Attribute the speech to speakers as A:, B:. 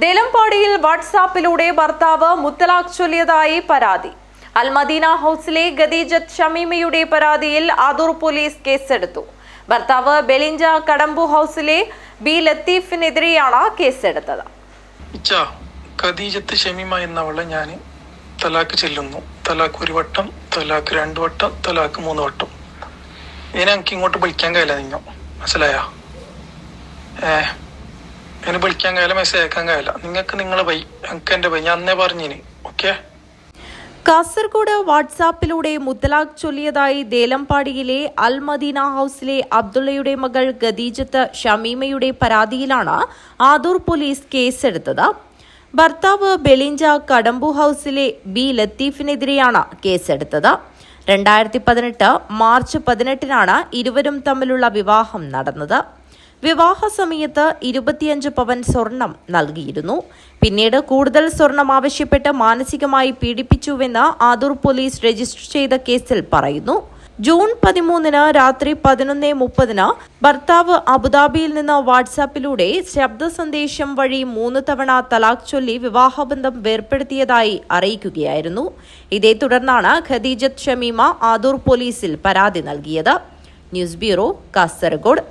A: ദേലമ്പാടിയിൽ വാട്സാപ്പിലൂടെ ഭർത്താവ് മുത്തലാഖ് ചൊല്ലിയതായി പരാതി. അൽമദീന ഹൌസിലെ ഗദീജത്ത് ഷമീമയുടെ പരാതിയിൽ ആദൂർ പോലീസ് കേസെടുത്തു. ഭർത്താവ് ബെലിഞ്ച കടമ്പു ഹൗസിലെ ബി ലത്തീഫിനെതിരെയാണ് കേസെടുത്തത്.
B: ഖദീജത്ത് ഷമീമ എന്നവളെ ഞാൻ തലാക്ക് ചെല്ലുന്നു. തലാക്ക് ഒരു വട്ടം തലാക്ക് രണ്ടു വട്ടം തലാക്ക് മൂന്ന് വട്ടം. ഇതിനെ എനിക്ക് ഇങ്ങോട്ട് വിളിക്കാൻ കഴിയില്ല നിങ്ങൾ മനസ്സിലായ? ഏ എന്നെ വിളിക്കാൻ കഴിയില്ല മെസ്സേജ് അയക്കാൻ കഴിയില്ല. നിങ്ങൾക്ക് നിങ്ങളെ വൈ എനിക്ക് എന്റെ വൈ ഞാൻ അന്നേ പറഞ്ഞിന് ഓക്കെ
A: കാസർഗോഡ് വാട്സാപ്പിലൂടെ മുത്തലാഖ് ചൊല്ലിയതായി ദേലമ്പാടിയിലെ അൽ മദീന ഹൌസിലെ അബ്ദുള്ളയുടെ മകൾ ഖദീജത്ത് ഷമീമയുടെ പരാതിയിലാണ് ആദൂർ പോലീസ് കേസെടുത്തത്. ഭർത്താവ് ബെലിഞ്ച കടമ്പു ഹൌസിലെ ബി ലത്തീഫിനെതിരെയാണ് കേസെടുത്തത്. രണ്ടായിരത്തി പതിനെട്ട് മാർച്ച് പതിനെട്ടിനാണ് ഇരുവരും തമ്മിലുള്ള വിവാഹം നടന്നത്. വിവാഹ സമയത്ത് ഇരുപത്തിയഞ്ച് പവൻ സ്വർണം നൽകിയിരുന്നു. പിന്നീട് കൂടുതൽ സ്വർണം ആവശ്യപ്പെട്ട് മാനസികമായി പീഡിപ്പിച്ചുവെന്ന് ആദൂർ പോലീസ് രജിസ്റ്റർ ചെയ്ത കേസിൽ പറയുന്നു. ജൂൺ പതിമൂന്നിന് രാത്രി പതിനൊന്ന് മുപ്പതിന് ഭർത്താവ് അബുദാബിയിൽ നിന്ന് വാട്സാപ്പിലൂടെ ശബ്ദ സന്ദേശം വഴി മൂന്ന് തവണ തലാഖ് ചൊല്ലി വിവാഹബന്ധം വേർപ്പെടുത്തിയതായി അറിയിക്കുകയായിരുന്നു. ഇതേ തുടർന്നാണ് ഖദീജത്ത് ഷമീമ ആദൂർ പോലീസിൽ പരാതി നൽകിയത്. News bureau Kasaragod.